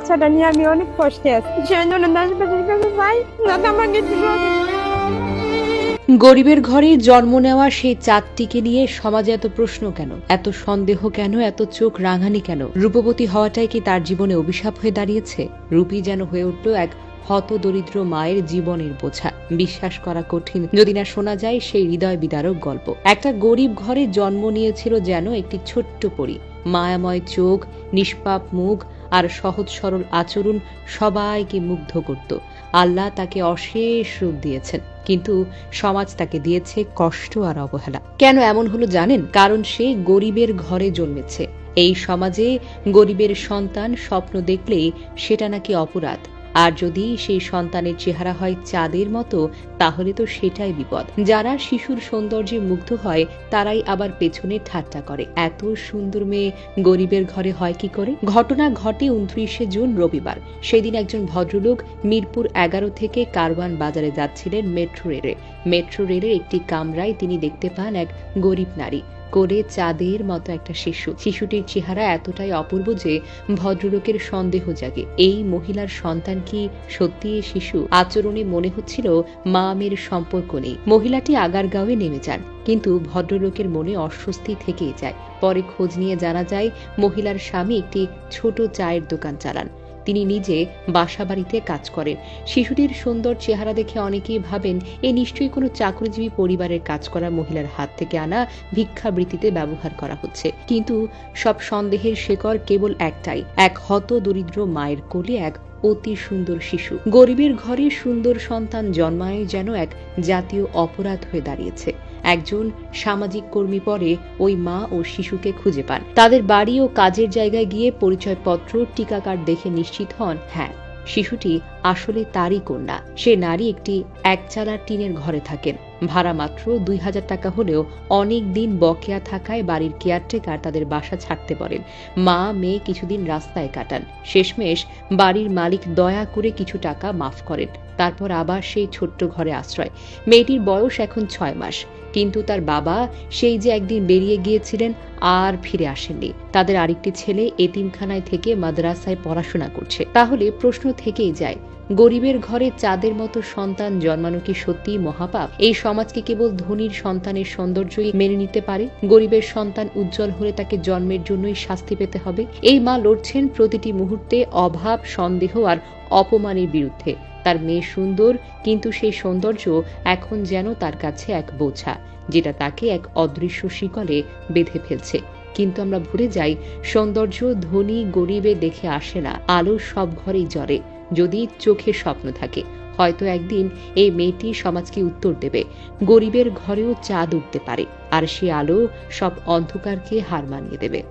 বাচ্চাটা নিয়ে আমি অনেক কষ্টে আছি। সেই জন্য দেশবাসীর কাছে চাই যাতে আমাকে গরিবের ঘরে জন্ম নেওয়া সেই চাঁদটিকে নিয়ে সমাজে এত প্রশ্ন কেন? এত সন্দেহ কেন? এত চোখ রাঙানি কেন? রূপবতী হওয়াটাই কি তার জীবনে অভিশাপ হয়ে দাঁড়িয়েছে? রূপী যেন হয়ে উঠল এক হত দরিদ্র মায়ের জীবনের বোঝা। বিশ্বাস করা কঠিন। যদি না শোনা যায় সেই হৃদয় বিদারক গল্প। একটা গরিব ঘরে জন্ম নিয়েছিল যেন একটি ছোট্ট পরী। মায়াময় চোখ, নিষ্পাপ মুখ সহজ সরল আচরণ সবাইকে মুগ্ধ করত। আল্লাহ তাকে অশেষ রূপ দিয়েছেন, কিন্তু সমাজ তাকে দিয়েছে কষ্ট আর অবহেলা। কেন এমন হলো জানেন? কারণ সে গরিবের ঘরে জন্মেছে। এই সমাজে গরিবের সন্তান স্বপ্ন দেখলেই সেটা নাকি অপরাধ। আর যদি সেই সন্তানের চেহারা হয় চাঁদের মতো, তাহলে তো সেটাই বিপদ। যারা শিশুর সৌন্দর্যে মুগ্ধ হয়, তারাই আবার পেছনে ঠাট্টা করে। এত সুন্দর মেয়ে গরিবের ঘরে হয় কি করে? ঘটনা ঘটে উনত্রিশে জুন রবিবার। সেদিন একজন ভদ্রলোক মিরপুর এগারো থেকে কারওয়ান বাজারে যাচ্ছিলেন মেট্রো রেলে। মেট্রো রেলের একটি কামরায় তিনি দেখতে পান এক গরিব নারী। করে চাঁদের মতো একটা শিশু। শিশুটির চেহারা এতটাই অপূর্ব যে ভদ্রলোকের সন্দেহ জাগে। এই মহিলার সন্তান কি সত্যি শিশু? আচরণে মনে হচ্ছিল মা মেয়ের সম্পর্ক নেই। মহিলাটি আগারগাঁওয়ে নেমে যান, কিন্তু ভদ্রলোকের মনে অস্বস্তি থেকেই যায়। পরে খোঁজ নিয়ে জানা যায়, মহিলার স্বামী একটি ছোট চায়ের দোকান চালান। তিনি নিজে বাসাবাড়িতে কাজ করেন। শিশুটির সুন্দর চেহারা দেখে অনেকেই ভাবেন, এ নিশ্চয়ই কোনো চাকরিজীবী পরিবারের কাজ করা মহিলার হাত থেকে আনা ভিক্ষাবৃত্তিতে ব্যবহার করা হচ্ছে। কিন্তু সব সন্দেহের শেকড় কেবল একটাই, এক হত দরিদ্র মায়ের কোলে এক অতি সুন্দর শিশু। গরিবের ঘরে সুন্দর সন্তান জন্মায় যেন এক জাতীয় অপরাধ হয়ে দাঁড়িয়েছে। একজন সামাজিক কর্মী পরে ওই মা ও শিশুকে খুঁজে পান। তাদের বাড়ি ও কাজের জায়গায় গিয়ে পরিচয়পত্র টিকা কার্ড দেখে নিশ্চিত হন হ্যাঁ শিশুটি আসলে তারই কন্যা। সে নারী একটি একচালা টিনের ঘরে থাকেন। ভাড়া মাত্র দুই হাজার টাকা হলেও অনেক দিন বকেয়া থাকায় বাড়ির কেয়ারটেকার তাদের বাসা ছাড়তে বলেন মা, মেয়ে কিছুদিন রাস্তায় কাটান। শেষমেশ বাড়ির মালিক দয়া করে কিছু টাকা মাফ করেন। তারপর আবার সেই ছোট্ট ঘরে আশ্রয়। মেয়েটির বয়স এখন ছয় মাস। কিন্তু তার বাবা সেই যে একদিন বেরিয়ে গিয়েছিলেন, আর ফিরে আসেননি। তাদের আরেকটি ছেলে এতিমখানায় থেকে মাদ্রাসায় পড়াশোনা করছে। তাহলে প্রশ্ন থেকেই যায় গরিবের ঘরে চাঁদের মতো সন্তান জন্মানো কি সত্যিই মহাপাপ? এই সমাজকে কেবল ধনীর সন্তানের সৌন্দর্যই মেনে নিতে পারে? গরিবের সন্তান উজ্জ্বল হলে তাকে জন্মের জন্যই শাস্তি পেতে হবে? এই মা লড়ছেন প্রতিটি মুহূর্তে অভাব, সন্দেহ আর অপমানের বিরুদ্ধে। তার মেয়ে সুন্দর, কিন্তু সেই সৌন্দর্য এখন যেন তার কাছে এক বোঝা, যেটা তাকে এক অদৃশ্য শিকলে বেঁধে ফেলছে। কিন্তু আমরা ভুলে যাই, সৌন্দর্য ধনী গরিবে দেখে আসে না, আলো সব ঘরেই জ্বলে। যদি চোখে স্বপ্ন থাকে। হয়তো একদিন এই মেয়েটি সমাজকে উত্তর দেবে। গরিবের ঘরেও চাঁদ উঠতে পারে। আর সে আলো সব অন্ধকারকে হার মানিয়ে দেবে।